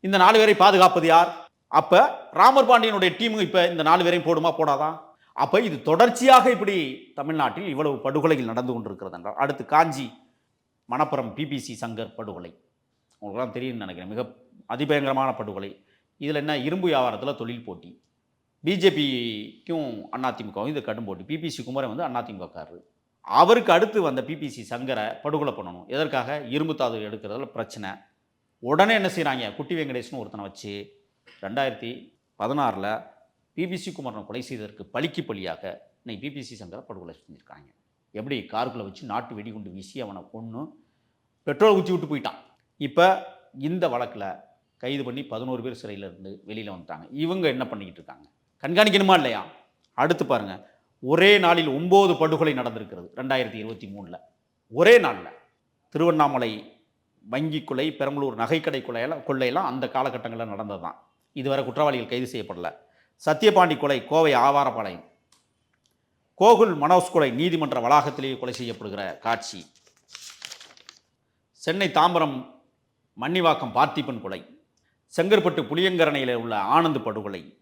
இந்த நாலு பேரை பாதுகாப்பது யார்? அப்போ ராமர் பாண்டியனுடைய டீமும் இப்போ இந்த நாலு பேரையும் போடுமா போடாதா? அப்போ இது தொடர்ச்சியாக இப்படி தமிழ்நாட்டில் இவ்வளவு படுகொலைகள் நடந்து கொண்டிருக்கிறது என்றால் அடுத்து காஞ்சி மணப்புறம் பிபிசி சங்கர் படுகொலை. உங்களுக்குலாம் தெரியும்னு நினைக்கிறேன். மிக அதிபயங்கரமான படுகொலை. இதில் என்ன இரும்பு வியாபாரத்தில் தொழில் போட்டி. பிஜேபிக்கும் அதிமுகவும் இது கடும் போட்டி. பிபிசி குமரன் வந்து அதிமுகக்காரரு அவருக்கு அடுத்து வந்த பிபிசி சங்கரை படுகொலை பண்ணணும். எதற்காக? இரும்பு தாது எடுக்கிறதுல பிரச்சனை. உடனே என்ன செய்கிறாங்க குட்டி வெங்கடேஷ்னு ஒருத்தனை வச்சு ரெண்டாயிரத்தி பதினாறில் பிபிசி குமரனை கொலை செய்ததற்கு பழிக்கு பழியாக இன்னைக்கு பிபிசி சங்கரை படுகொலை செஞ்சுருக்காங்க. எப்படி? காருக்குள்ளே வச்சு நாட்டு வெடிகுண்டு வீசி அவனை கொன்று பெட்ரோல் ஊற்றி விட்டு போயிட்டான். இப்போ இந்த வழக்கில் கைது பண்ணி பதினோரு பேர் சிறையில் இருந்து வெளியில் வந்துட்டாங்க. இவங்க என்ன பண்ணிக்கிட்டு இருக்காங்க? கண்காணிக்கணுமா இல்லையா? அடுத்து பாருங்க. ஒரே நாளில் ஒம்பது படுகொலை நடந்திருக்கிறது ரெண்டாயிரத்தி இருபத்தி மூணில். ஒரே நாளில். திருவண்ணாமலை வங்கி கொலை பெரம்பலூர் நகைக்கடை கொலையெல்லாம் கொள்ளையெல்லாம் அந்த காலகட்டங்களில் நடந்தது தான் இதுவரை குற்றவாளிகள் கைது செய்யப்படல. சத்தியபாண்டி கொலை கோவை ஆவாரப்பாளையம் கோகுல் மனோஜ் கொலை நீதிமன்ற வளாகத்திலேயே கொலை செய்யப்படுகிற காட்சி. சென்னை தாம்பரம் மன்னிவாக்கம் பார்த்திபன் கொலை. செங்கற்பட்டு புளியங்கரணையில் உள்ள ஆனந்த் படுகொலை.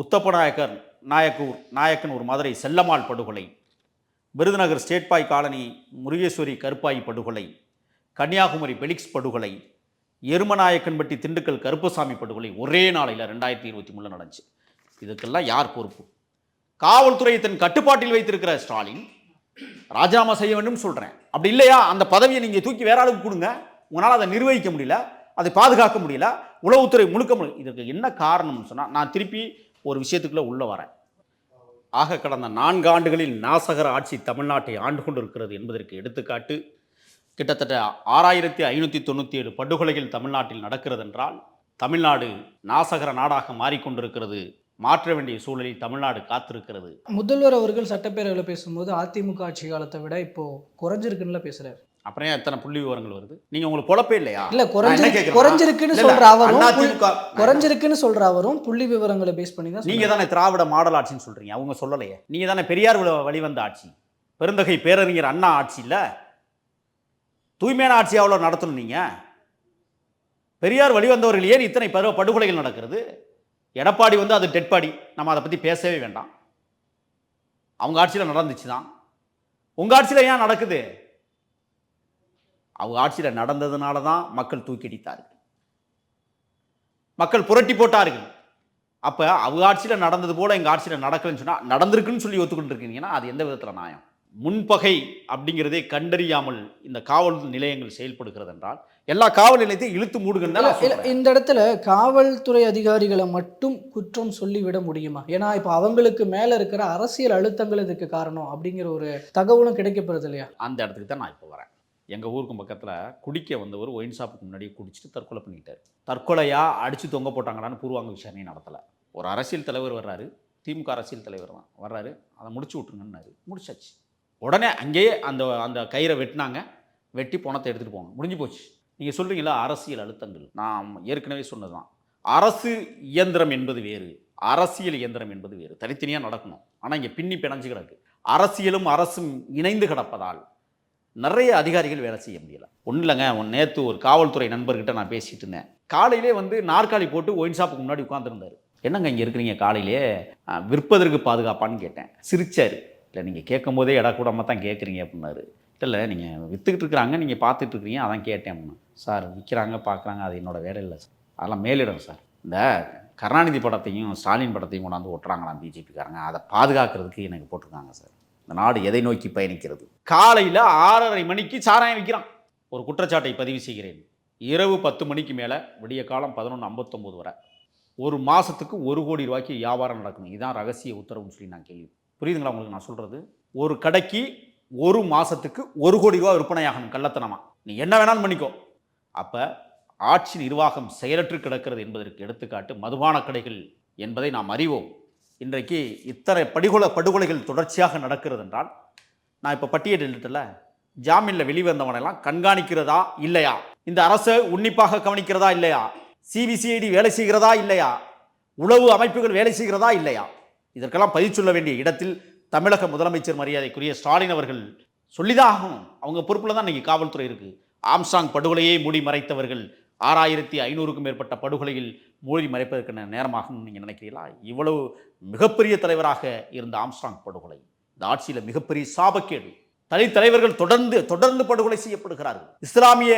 உத்தப்பநாயக்கர் நாயக்கூர் நாயக்கன் ஒரு மதுரை செல்லம்மாள் படுகொலை. விருதுநகர் ஸ்டேட் பாய் காலனி முருகேஸ்வரி கருப்பாய் படுகொலை. கன்னியாகுமரி பெலிக்ஸ் படுகொலை. எருமநாயக்கன்பட்டி திண்டுக்கல் கருப்பசாமி படுகொலை. ஒரே நாளையில் ரெண்டாயிரத்தி இருபத்தி மூணில் நடந்துச்சு. இதுக்கெல்லாம் யார் பொறுப்பு? காவல்துறையை தன் கட்டுப்பாட்டில் வைத்திருக்கிற ஸ்டாலின் ராஜினாமா செய்ய வேண்டும் சொல்கிறேன் அப்படி இல்லையா? அந்த பதவியை நீங்கள் தூக்கி வேற அளவுக்கு கொடுங்க. உங்களால் அதை நிர்வகிக்க முடியல. அதை பாதுகாக்க முடியல. உளவுத்துறை முழுக்க முடியல இதற்கு என்ன காரணம்னு சொன்னால் நான் திருப்பி ஒரு விஷயத்துக்குள்ளே உள்ளே வரேன். ஆக கடந்த நான்கு ஆண்டுகளில் நாசகர ஆட்சி தமிழ்நாட்டை ஆண்டு கொண்டிருக்கிறது என்பதற்கு எடுத்துக்காட்டு கிட்டத்தட்ட ஆறாயிரத்தி ஐநூற்றி தொண்ணூற்றி ஏழு படுகொலைகள் தமிழ்நாட்டில் நடக்கிறது என்றால் தமிழ்நாடு நாசகர நாடாக மாறிக்கொண்டிருக்கிறது மாற்ற வேண்டிய சூழலில் தமிழ்நாடு காத்திருக்கிறது. முதல்வர் அவர்கள் சட்டப்பேரவையில் பேசும்போது அதிமுக ஆட்சி காலத்தை விட இப்போ குறைஞ்சிருக்குன்னு பேசுகிறார் அப்புறம் ஏன் எத்தனை புள்ளி விவரங்கள் வருது? நீங்க உங்களுக்கு பொழப்பே இல்லையா? இல்ல நான் குறைஞ்சு என்ன கேட்கிறேன்னா, குறைஞ்சிருக்குன்னு சொல்ற அவரும் குறைஞ்சிருக்குன்னு சொல்ற அவரும் புள்ளி விவரங்களை பேஸ் பண்ணி தான் நீங்க தானே திராவிட மாடல் ஆட்சின்னு சொல்றீங்க அவங்க சொல்லலையே. நீங்க தானே பெரியார் வழி- வழிவந்த ஆட்சி. பெருந்தகை பேரறிஞர் அண்ணா ஆட்சி இல்ல. தூய்மையான ஆட்சி அவ்வளோ நடத்தணும் நீங்க? பெரியார் வழிவந்தவர்கள் ஏன் இத்தனை பருவ படுகொலைகள் நடக்கிறது? எடப்பாடி வந்து அது டெட் பாடி நம்ம அதை பற்றி பேசவே வேண்டாம். அவங்க ஆட்சியில் நடந்துச்சு தான் உங்கள் ஆட்சியில் ஏன் நடக்குது? அவங்க ஆட்சியில் நடந்ததுனால தான் மக்கள் தூக்கியடித்தார்கள் மக்கள் புரட்டி போட்டார்கள். அப்போ அவங்க ஆட்சியில் நடந்தது போல எங்கள் ஆட்சியில் நடக்கலன்னு சொன்னால் நடந்திருக்குன்னு சொல்லி ஒத்துக்கிட்டு இருக்கீங்கன்னா அது எந்த விதத்தில் நியாயம்? முன்பகை அப்படிங்கிறதே கண்டறியாமல் இந்த காவல் நிலையங்கள் செயல்படுகிறது என்றால் எல்லா காவல் நிலையத்தையும் இழுத்து சொல்றேன். இந்த இடத்துல காவல்துறை அதிகாரிகளை மட்டும் குற்றம் சொல்லிவிட முடியுமா? ஏன்னா இப்போ அவங்களுக்கு மேல இருக்கிற அரசியல் அழுத்தங்கள் இதுக்கு காரணம் அப்படிங்கிற ஒரு தகவலும் கிடைக்கப்படுது இல்லையா? அந்த இடத்துக்கு தான் நான் இப்போ வரேன். எங்கள் ஊருக்கு பக்கத்தில் குடிக்க வந்தவர் ஒயின் ஷாப்புக்கு முன்னாடியே குடிச்சிட்டு தற்கொலை பண்ணிக்கிட்டார். தற்கொலையாக அடித்து தொங்க போட்டாங்களான்னு பூர்வாங்க விசாரணை நடத்தலை. ஒரு அரசியல் தலைவர் வர்றாரு. திமுக அரசியல் தலைவர் தான் வர்றாரு. அதை முடிச்சு விட்ருங்கன்னாரு முடிச்சாச்சு. உடனே அங்கேயே அந்த அந்த கயிறை வெட்டினாங்க. வெட்டி பணத்தை எடுத்துகிட்டு போங்க முடிஞ்சு போச்சு. நீங்கள் சொல்கிறீங்களா அரசியல் அழுத்தங்கள். நான் ஏற்கனவே சொன்னது தான் அரசு இயந்திரம் என்பது வேறு. அரசியல் இயந்திரம் என்பது வேறு. தனித்தனியாக நடக்கணும். ஆனால் இங்கே பின்னி பிணைஞ்சு கிடக்கு. அரசியலும் அரசும் இணைந்து கிடப்பதால் நிறைய அதிகாரிகள் வேலை செய்ய முடியல. ஒன்றும் இல்லைங்க ஒன் நேற்று ஒரு காவல்துறை நண்பர்கிட்ட நான் பேசிட்டு இருந்தேன். காலையிலே வந்து நாற்காலி போட்டு ஒயின் ஷாப்புக்கு முன்னாடி உட்காந்துருந்தாரு என்னங்க இங்கே இருக்கிறீங்க காலையிலே? விற்பதற்கு பாதுகாப்பான்னு கேட்டேன். சிரிச்சார். இல்லை நீங்கள் கேட்கும் போதே இட கூடாமல் தான் கேட்குறீங்க அப்படின்னாரு. இல்லை நீங்கள் விற்றுக்கிட்டு இருக்கிறாங்க நீங்கள் பார்த்துட்டு இருக்கிறீங்க அதான் கேட்டேன் அப்படின்னு. சார் விற்கிறாங்க பார்க்குறாங்க அது என்னோட வேலை இல்லை சார். அதெல்லாம் மேலிடம் சார். இந்த கருணாநிதி படத்தையும் ஸ்டாலின் படத்தையும் கொண்டாந்து ஒட்டுறாங்களாம் பிஜேபிக்காரங்க அதை பாதுகாக்கிறதுக்கு எனக்கு போட்டிருக்காங்க சார். இந்த நாடு எதை நோக்கி பயணிக்கிறது? காலையில் ஆறரை மணிக்கு சாராயம் விற்கிறான் ஒரு குற்றச்சாட்டை பதிவு செய்கிறேன். இரவு பத்து மணிக்கு மேலே விடிய காலம் பதினொன்று ஐம்பத்தொம்போது வரை. ஒரு மாதத்துக்கு ஒரு கோடி ரூபாய்க்கு வியாபாரம் நடக்கணும் இதுதான் ரகசிய உத்தரவுன்னு சொல்லி நான் கேள்வி. புரியுதுங்களா உங்களுக்கு நான் சொல்கிறது ஒரு கடைக்கு ஒரு மாதத்துக்கு ஒரு கோடி ரூபா விற்பனையாகணும் கள்ளத்தனமா. நீ என்ன வேணாலும் பண்ணிக்கோ. அப்போ ஆட்சி நிர்வாகம் செயலற்று கிடக்கிறது என்பதற்கு எடுத்துக்காட்டு மதுபான கடைகள் என்பதை நாம் அறிவோம். இன்றைக்கு இத்தனை படுகொலை படுகொலைகள் தொடர்ச்சியாக நடக்கிறது என்றால் நான் இப்போ பட்டியலிட்டல ஜாமீனில் வெளிவந்தவனெல்லாம் கண்காணிக்கிறதா இல்லையா? இந்த அரசு உன்னிப்பாக கவனிக்கிறதா இல்லையா? சிபிசிஐடி வேலை செய்கிறதா இல்லையா? உளவு அமைப்புகள் வேலை செய்கிறதா இல்லையா? இதற்கெல்லாம் பதில் சொல்ல வேண்டிய இடத்தில் தமிழக முதலமைச்சர் மரியாதைக்குரிய ஸ்டாலின் அவர்கள் சொல்லிதான் ஆகணும் அவங்க பொறுப்பில் தான் இன்றைக்கி காவல்துறை இருக்குது ஆம்சாங் படுகொலையை மூடி மறைத்தவர்கள் ஆறாயிரத்தி ஐநூறுக்கும் மேற்பட்ட படுகொலையில் மூடி மறைப்பதற்கான நேரமாகும் நீங்கள் நினைக்கிறீங்களா இவ்வளவு மிகப்பெரிய தலைவராக இருந்த ஆம்ஸ்டாங் படுகொலை. இந்த ஆட்சியில் மிகப்பெரிய சாபக்கேடு. தலைத்தலைவர்கள் தொடர்ந்து தொடர்ந்து படுகொலை செய்யப்படுகிறார்கள். இஸ்லாமிய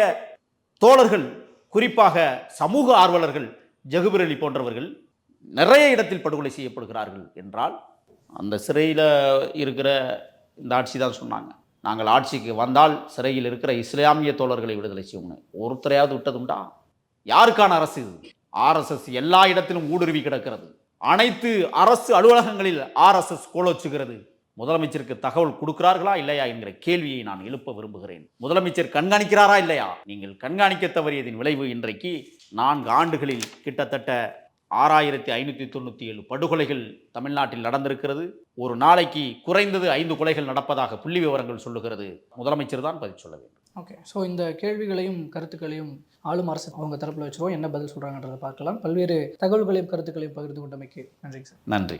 தோழர்கள் குறிப்பாக சமூக ஆர்வலர்கள் ஜகுபர் அலி போன்றவர்கள் நிறைய இடத்தில் படுகொலை செய்யப்படுகிறார்கள் என்றால் அந்த சிறையில் இருக்கிற இந்த ஆட்சி தான் சொன்னாங்க. நாங்கள் ஆட்சிக்கு வந்தால் சிறையில் இருக்கிற இஸ்லாமிய தோழர்களை விடுதலை செய்யணும் ஒருத்தரையாவது விட்டதுண்டா யாருக்கான அரசு இது? ஆர்எஸ்எஸ் எல்லா இடத்திலும் ஊடுருவி கிடக்கிறது. அனைத்து அரசு அலுவலகங்களில் ஆர்எஸ்எஸ் கோலோச்சுகிறது. முதலமைச்சருக்கு தகவல் கொடுக்கிறார்களா இல்லையா என்கிற கேள்வியை நான் எழுப்ப விரும்புகிறேன். முதலமைச்சர் கண்காணிக்கிறாரா இல்லையா? நீங்கள் கண்காணிக்க தவறியதின் விளைவு இன்றைக்கு நான்கு ஆண்டுகளில் கிட்டத்தட்ட ஆறாயிரத்தி ஐநூற்றி தொண்ணூற்றி ஏழு படுகொலைகள் தமிழ்நாட்டில் நடந்திருக்கிறது. ஒரு நாளைக்கு குறைந்தது ஐந்து கொலைகள் நடப்பதாக புள்ளி விவரங்கள் சொல்லுகிறது. முதலமைச்சர் தான் பதில் சொல்ல வேண்டும். ஓகே. ஸோ இந்த கேள்விகளையும் கருத்துக்களையும் ஆளும் அரசு அவங்க தரப்பில் வச்சிருவோம் என்ன பதில் சொல்கிறாங்கன்றதை பார்க்கலாம். பல்வேறு தகவல்களையும் கருத்துக்களையும் பகிர்ந்து கொண்டமைக்கு நன்றிங்க சார். நன்றி.